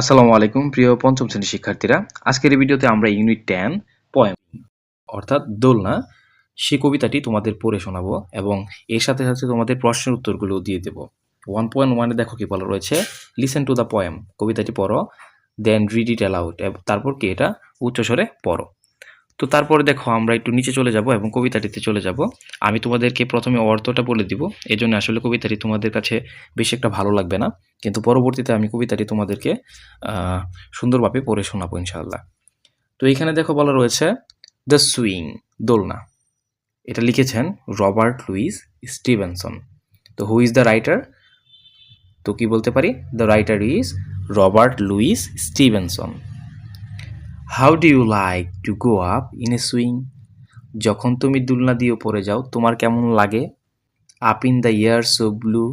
আসসালামু আলাইকুম, প্রিয় পঞ্চম শ্রেণির শিক্ষার্থীরা। আজকের এই ভিডিওতে আমরা ইউনিট টেন পয়েম অর্থাৎ দোলনা, সে কবিতাটি তোমাদের পড়ে শোনাবো এবং এর সাথে সাথে তোমাদের প্রশ্নের উত্তরগুলো দিয়ে দেব। ওয়ান পয়েন্ট ওয়ানে দেখো কি বলা রয়েছে লিসেন টু দ্য পয়েম কবিতাটি পড়ো দেন রিড ইট অ্যালাউড তারপর কি এটা? উচ্চস্বরে পড়ো। তো তারপরে দেখো, আমরা একটু নিচে চলে যাব এবং কবিতাটিতে চলে যাব। আমি তোমাদেরকে প্রথমে অর্থটা বলে দিব। এই জন্য আসলে কবিতাটি তোমাদের কাছে বেশি একটা ভালো লাগবে না। কিন্তু পরবর্তীতে আমি কবিতাটি তোমাদেরকে সুন্দরভাবে পড়ে শোনাবো ইনশাআল্লাহ। তো এখানে দেখো বলা রয়েছে, দ্য সুইং দোলনা। এটা লিখেছেন রবার্ট লুইস স্টিভেনসন। তো হু ইজ দ্য রাইটার তো কি বলতে পারি? The writer is Robert Louis Stevenson. How do you like to go up in a swing যখন তুমি দুলনা দিয়ে পড়ে যাও, তোমার কেমন লাগে? Up in the airs of blue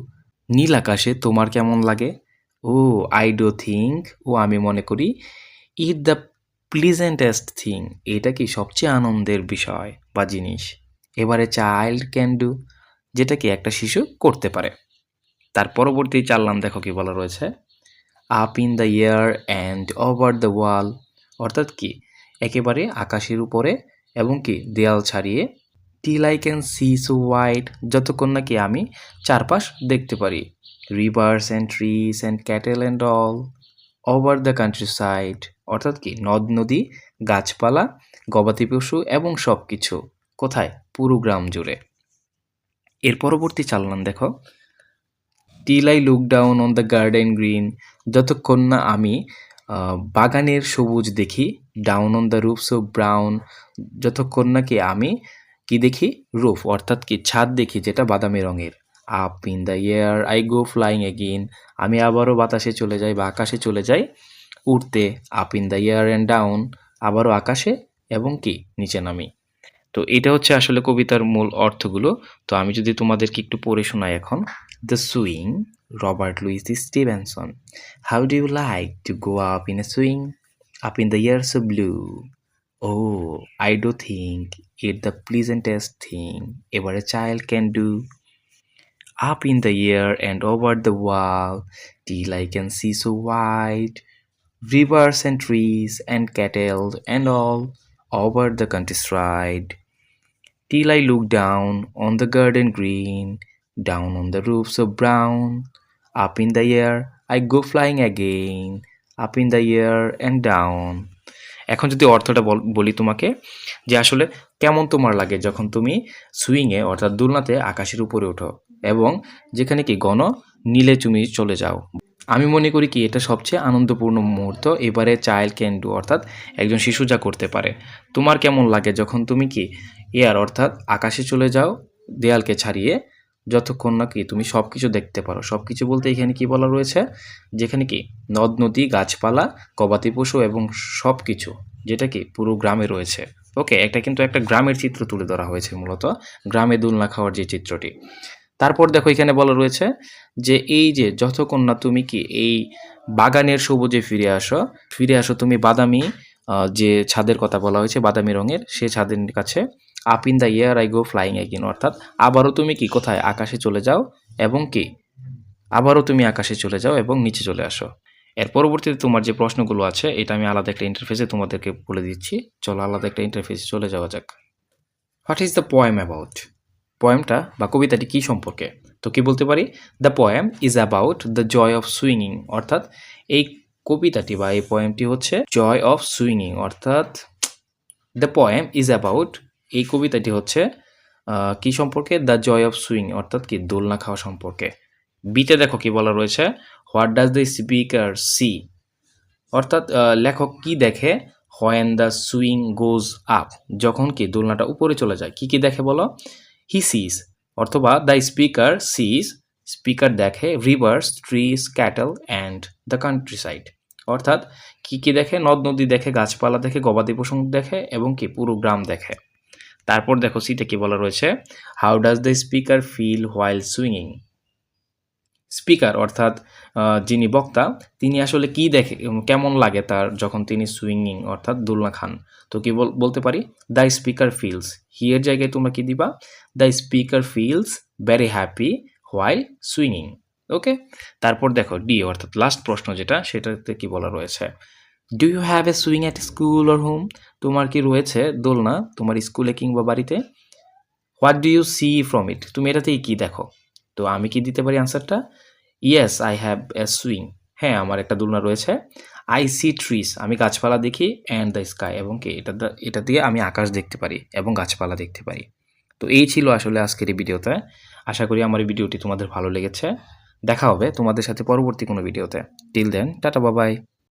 নীল আকাশে, তোমার কেমন লাগে? ও আই ডো থিঙ্ক ও আমি মনে করি ইট দ্য প্লিজেন্টেস্ট থিং এটা কি সবচেয়ে আনন্দের বিষয় বা জিনিস? এবারে চাইল্ড ক্যান ডু যেটা কি একটা শিশু করতে পারে। তার পরবর্তী চাললাম দেখো কি বলা রয়েছে? Up in the air and over the wall অর্থাৎ কি? একেবারে আকাশের উপরে এবং কি? দেয়াল ছাড়িয়ে। Till I can see so white, যতক্ষণ নাকি আমি চারপাশ দেখতে পারি। Rivers and trees and cattle and all over the countryside অর্থাৎ কি? নদ, নদী, গাছপালা, গবাদি পশু এবং সব কিছু কোথায়? পুরো গ্রাম জুড়ে। এর পরবর্তী চালনাম দেখো। Till I look down on the garden green, যতক্ষণ না আমি বাগানের সবুজ দেখি down on the roofs of brown যতক্ষণ না কি আমি কি দেখি? রুফ অর্থাৎ কি ছাদ দেখি যেটা বাদামি রঙের। Up in the air I go flying again আমি আবারও বাতাসে চলে যাই বা আকাশে চলে যাই, উড়তে up in the air and down আবারও আকাশে এবং কি? নিচে নামি। তো এটা হচ্ছে আসলে কবিতার মূল অর্থগুলো। তো আমি যদি তোমাদেরকে একটু পড়ে শোনাই এখন। The Swing, Robert Louis Stevenson. How do you like to go up in a swing? Up in the air so blue. Oh, I do think it the pleasantest thing ever a child can do. Up in the air and over the wall, till I can see so wide. Rivers and trees and cattle and all over the countryside. Till I look down on the garden green down on the roofs of brown. Up in the air, I go flying again. Up in the air and down. এখন যদি অর্থটা বল- তোমাকে, যে আসলে কেমন তোমার লাগে যখন তুমি সুইংয়ে অর্থাৎ দুলনাতে আকাশের উপরে ওঠো এবং যেখানে কি গণ নীলে তুমি চলে যাও। আমি মনে করি কি, এটা সবচেয়ে আনন্দপূর্ণ মুহূর্ত, এবারে চাইল্ড ক্যান ডু অর্থাৎ একজন শিশু যা করতে পারে। তোমার কেমন লাগে যখন তুমি কি এয়ার অর্থাৎ আকাশে চলে যাও, দেয়ালকে ছাড়িয়ে যতক্ষণ না কি তুমি সব কিছু দেখতে পারো। সব কিছু বলতে এখানে কি বলা রয়েছে? যেখানে কি নদ, নদী, গাছপালা, গবাদি পশু এবং সব কিছু যেটা কি পুরো গ্রামে রয়েছে। ওকে, এটা কিন্তু একটা গ্রামের চিত্র তুলে ধরা হয়েছে মূলত, গ্রামে দোলনা খাওয়ার যে চিত্রটি। তারপর দেখো এখানে বলা রয়েছে যে এই যে যতক্ষণ না তুমি কি এই বাগানের সবুজে ফিরে আসো ফিরে আসো তুমি বাদামি যে ছাদের কথা বলা হয়েছে, বাদামি রঙের, সে ছাদের কাছে up in the air I go flying again অর্থাৎ আবারও তুমি কি কোথায়? আকাশে চলে যাও এবং কি? আবারও তুমি আকাশে চলে যাও এবং নিচে চলে আসো। এর পরবর্তীতে তোমার যে প্রশ্নগুলো আছে, এটা আমি আলাদা একটা ইন্টারফেসে তোমাদেরকে বলে দিচ্ছি। চলো আলাদা একটা ইন্টারফেসে চলে যাওয়া যাক। What is the poem about পোয়েমটা বা কবিতাটি কী সম্পর্কে? তো কি বলতে পারি? The poem is about the joy of সুইংিং অর্থাৎ এই কবিতাটি বা এই পোয়েমটি হচ্ছে জয় অফ সুইংিং অর্থাৎ দ্য পোয়েম ইজ অ্যাবাউট এই কবিতাটি হচ্ছে কি সম্পর্কে? দ্য জয় অফ সুইং অর্থাৎ কি দোলনা খাওয়া সম্পর্কে। বিতে দেখো কি বলা রয়েছে, what does the speaker see? অর্থাৎ লেখক কি দেখে? When the swing goes up যখন কি দোলনাটা উপরে চলে যায়। কি কি দেখে বলো? হি সিজ অথবা দ্য স্পিকার সিজ স্পিকার দেখে, rivers trees cattle and the countryside অর্থাৎ কি কি দেখে? নদ নদী দেখে, গাছপালা দেখে গবাদি পশু দেখে, এবং কি পুরো গ্রাম দেখে। তারপর দেখো সিটে কি বলা রয়েছে? How does the speaker feel while সুইংিং speaker অর্থাৎ যিনি বক্তা, তিনি আসলে কি দেখে, কেমন লাগে তার যখন তিনি সুইংিং অর্থাৎ দুলনা খান। তো কি বল- বলতে পারি? দ্য স্পিকার ফিলস হিয়ের জায়গায় তোমরা কি দিবা? The speaker feels very happy while সুইংিং okay তারপর দেখো ডি অর্থাৎ লাস্ট প্রশ্ন যেটা, সেটাতে কি বলা রয়েছে? Do you have a swing at school or home তোমার কি রয়েছে দোলনা? তোমার স্কুলে কিংবা বাড়িতে? What do you see from it তুমি এটাতেই কি দেখো? তো আমি কি দিতে পারি আনসারটা yes I have a swing হ্যাঁ আমার একটা দোলনা রয়েছে। আই সি ট্রিস আমি গাছপালা দেখি অ্যান্ড দ্য স্কাই এবং কি? এটা এটা দিয়ে আমি আকাশ দেখতে পারি এবং গাছপালা দেখতে পারি। তো এই ছিল আসলে আজকের এই ভিডিওতে। আশা করি আমার এই ভিডিওটি তোমাদের ভালো লেগেছে। দেখা হবে তোমাদের সাথে পরবর্তী কোনো ভিডিওতে। টিল দেন টাটা বাবাই